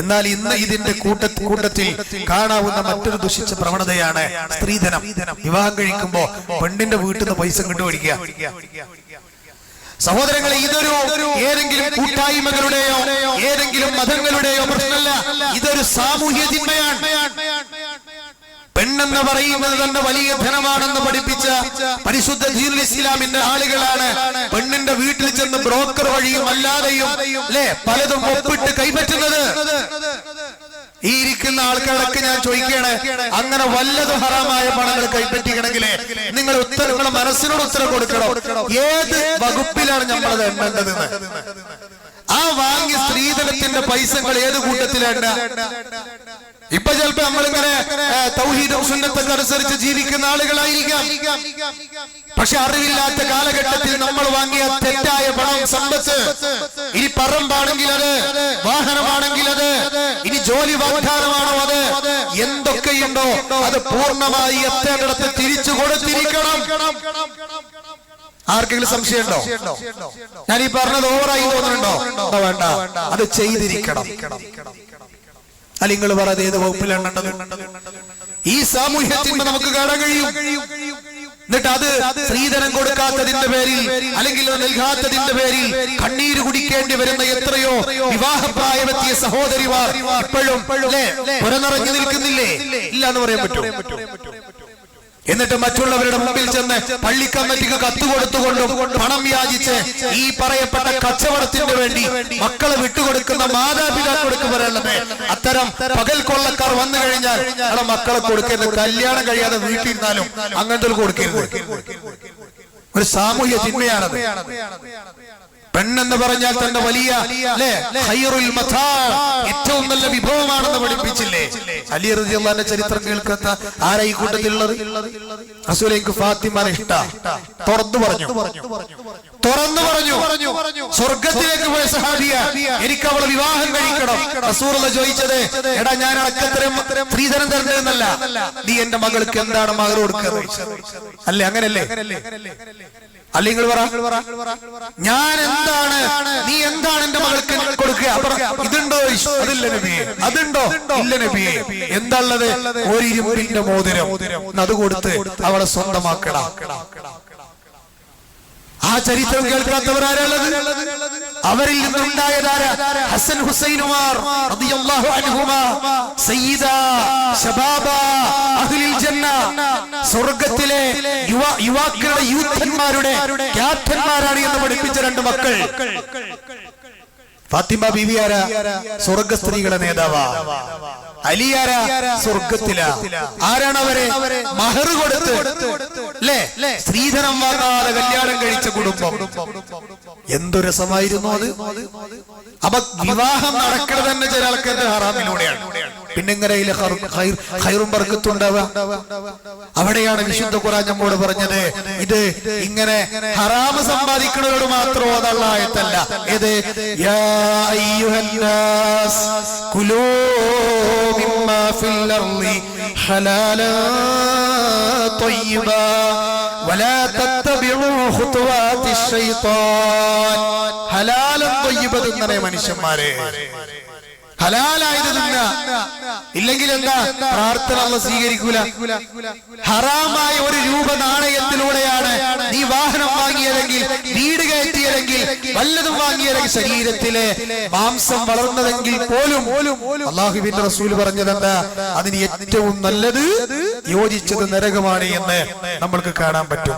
എന്നാൽ ഇന്ന് ഇതിന്റെ കൂട്ട കൂട്ടത്തിൽ കാണാവുന്ന മറ്റൊരു ദുഷിച്ച പ്രവണതയാണ് സ്ത്രീധനം. വിവാഹം കഴിക്കുമ്പോ പെണ്ണിന്റെ വീട്ടിൽ നിന്ന് പൈസ കണ്ടുപിടിക്കുക സഹോദരങ്ങളെ ഇതൊരു ഏതെങ്കിലും കൂട്ടായ്മകളുടെയോ ഏതെങ്കിലും മതങ്ങളുടെയോ പ്രശ്നമല്ല. ഇതൊരു സാമൂഹ്യ തിന്മയാണ്. പെണ്ണെന്ന് പറയുന്നത് തന്നെ വലിയ ധനമാണെന്ന് പഠിപ്പിച്ച പരിശുദ്ധ ദീനുൽ ഇസ്ലാമിന്റെ ആളുകളാണ് പെണ്ണിന്റെ വീട്ടിൽ ചെന്ന് ബ്രോക്കർ വഴിയും അല്ലാതെയും അല്ലെ? പലതും ഒപ്പിട്ട് കൈപ്പറ്റുന്നത്. ഈ ഇരിക്കുന്ന ആൾക്കാരൊക്കെ ഞാൻ ചോദിക്കുകയാണ് അങ്ങനെ വല്ലതും ഹറാമായ പണങ്ങൾ കൈപ്പറ്റിക്കണമെങ്കിൽ നിങ്ങൾ ഉത്തരങ്ങൾ മനസ്സിനോട് ഉത്തരം കൊടുക്കണം. ഏത് വകുപ്പിലാണ് നമ്മളത് എണ്ണേണ്ടതെന്ന്? ആ വാങ്ങിയ സ്ത്രീധനത്തിന്റെ പൈസകൾ ഏത് കൂട്ടത്തിലാണ് ഇപ്പൊ ചിലപ്പോ നമ്മളിങ്ങനെ തൗഹീദും അനുസരിച്ച് ജീവിക്കുന്ന ആളുകളായിരിക്കാം. പക്ഷെ അറിവില്ലാത്ത കാലഘട്ടത്തിൽ നമ്മൾ വാങ്ങിയ തെറ്റായ പണം സമ്പത്ത്. ഇനി പറമ്പാണെങ്കിൽ അത് വാഹനമാണെങ്കിൽ അത് ഇനി ജോലി വാഗ്ദാനമാണോ അത് എന്തൊക്കെയുണ്ടോ അത് പൂർണമായി എത്തേണ്ടിടത്ത് തിരിച്ചു കൊടുത്തിരിക്കണം. ആർക്കെങ്കിലും സംശയമുണ്ടോ? ഞാൻ ഈ പറഞ്ഞത് ഓവറായി തോന്നുന്നുണ്ടോ? ഉണ്ടോ, വേണ്ട. അത് ചെയ്തിരിക്കണം. അല്ല നിങ്ങൾ പറയാതെ ഏത് വകുപ്പിലാണ് ഉണ്ടത്? ഈ സാമൂഹ്യത്തിന്മ നമുക്ക് കാണാൻ കഴിയും. എന്നിട്ട് അത് സ്ത്രീധനം കൊടുക്കാത്തതിന്റെ പേരിൽ അല്ലെങ്കിൽ നൽകാത്തതിന്റെ പേരിൽ കണ്ണീര് കുടിക്കേണ്ടി വരുന്ന എത്രയോ വിവാഹപ്രായമെത്തിയ സഹോദരിമാർ ഇപ്പോഴും പുറനിറങ്ങി നിൽക്കുന്നില്ലേ? ഇല്ല എന്ന് പറയാൻ പറ്റും എന്നിട്ട് മറ്റുള്ളവരുടെ മുമ്പിൽ ചെന്ന് പള്ളിക്കമ്മറ്റിക്ക് കത്ത് കൊടുത്തുകൊണ്ടും പണം യാചിച്ച് ഈ പറയപ്പെട്ട കച്ചവടത്തിന് വേണ്ടി മക്കളെ വിട്ടുകൊടുക്കുന്ന മാതാപിതാക്കൾക്ക് പറയുന്നത് അത്തരം പകൽ കൊള്ളക്കാർ വന്നു കഴിഞ്ഞാൽ അവിടെ മക്കളെ കൊടുക്കരുത്. കല്യാണം കഴിയാതെ വീട്ടിലിരുന്നാലും അങ്ങനത്തെ കൊടുക്കരുത്. ഒരു സാമൂഹ്യ തിന്മയാണത്. പെണ്ണെന്ന് പറഞ്ഞാൽ തന്നെ വലിയ ഏറ്റവും നല്ല വിഭവമാണെന്ന് പഠിപ്പിച്ചില്ലേ? അലി റളിയല്ലാഹുവിന്റെ ചരിത്രം കേൾക്കാത്ത ആരാ ഈ കൂട്ടത്തിലുള്ളത്? റസൂൽ എനിക്ക് ഫാത്തിമാനെ ഇഷ്ട. തുറന്നു പറഞ്ഞു. തുറന്നു പറഞ്ഞു. സ്വർഗത്തിലേക്ക് പോയ സഹാബിയ എനിക്ക് അവളെ വിവാഹം കഴിക്കണം. റസൂറുള്ള ചോദിച്ചത് എടാ ഞാൻ അടക്കത്തരം സ്ത്രീധനം തരുന്നതെന്നല്ല നീ എന്റെ മകൾക്ക് എന്താണ് മകൾ കൊടുക്കുക അല്ലേ അങ്ങനല്ലേ? അല്ലെങ്കിൽ ഞാൻ എന്താണ്? നീ എന്താണ് എന്റെ മകൾക്ക് കൊടുക്കുക? ഇതുണ്ടോ? അതില്ല നബിയെ അതുണ്ടോ? ഇല്ല നബിയെ എന്താള്ളത് ഒരു ഇരുമ്പിന്റെ മോതിരം. അത് കൊടുത്ത് അവളെ സ്വന്തമാക്കട. ആ ചരിത്രം കേൾക്കാത്തവരാരുള്ളത് അവരിൽ നിന്നുണ്ടായതാരാ ഹസൻ ഹുസൈനുമാർ സ്വർഗത്തിലെ യുവ യുവാക്കളുടെ യൂത്തന്മാരുടെ ക്യാപ്റ്റന്മാരാണ് എന്ന് പഠിപ്പിച്ച രണ്ട് മക്കൾ. ഫാത്തിമ ബീവിയാര സ്വർഗ സ്ത്രീകളുടെ നേതാവാ. അലിയാര സ്വർഗത്തില ആരാണ് അവരെ മഹർ കൊടുത്ത്. അല്ലേ സ്ത്രീധനം വാങ്ങാതെ കല്യാണം കഴിച്ച കുടുംബം. എന്തു രസമായിരുന്നു അത്. അപ്പൊ വിവാഹം നടക്കുന്നത് തന്നെ ചില ആൾക്കാരുടെ ഹറാമിലൂടെയാണ്. പിന്നെ എങ്ങനെ അതിലെ ഹറു- ഹൈർ- ഹൈറും ബർക്കത്തുണ്ടാവുക അവിടെയാണ് വിശുദ്ധ ഖുറാൻ നമ്മോട് പറഞ്ഞത് ഇത് ഇങ്ങനെ ഹറാമ് സമ്പാദിക്കുന്നവരോട് മാത്രം അതുള്ള ആയത്തല്ല ഇത് യാ അയ്യുഹന്നാസ് കുലൂ മിമ്മാ ഫിൽ അർളി ഹലാലാ طيبا ولا تتبعوا خطوات الشيطان ഹലാലും തൊയ്യബത് എന്നറിയ മനുഷ്യന്മാരെ ഹലാലായത് തിന്ന ഇല്ലെങ്കിൽ എന്താ? പ്രാർത്ഥന സ്വീകരിക്കൂല. ഹറാമായ ഒരു രൂപ നാണയത്തിലൂടെയാണ് നീ വാഹനം വാങ്ങിയതെങ്കിൽ വീട് കയറ്റിയതെങ്കിൽ വല്ലതും വാങ്ങിയതെങ്കിൽ ശരീരത്തിലെ മാംസം വളർന്നതെങ്കിൽ പോലും അള്ളാഹുബിന്റെ റസൂൽ പറഞ്ഞതെന്താ? അതിന് ഏറ്റവും നല്ലത് യോജിച്ചത് നരകമാണ് എന്ന് നമ്മൾക്ക് കാണാൻ പറ്റും.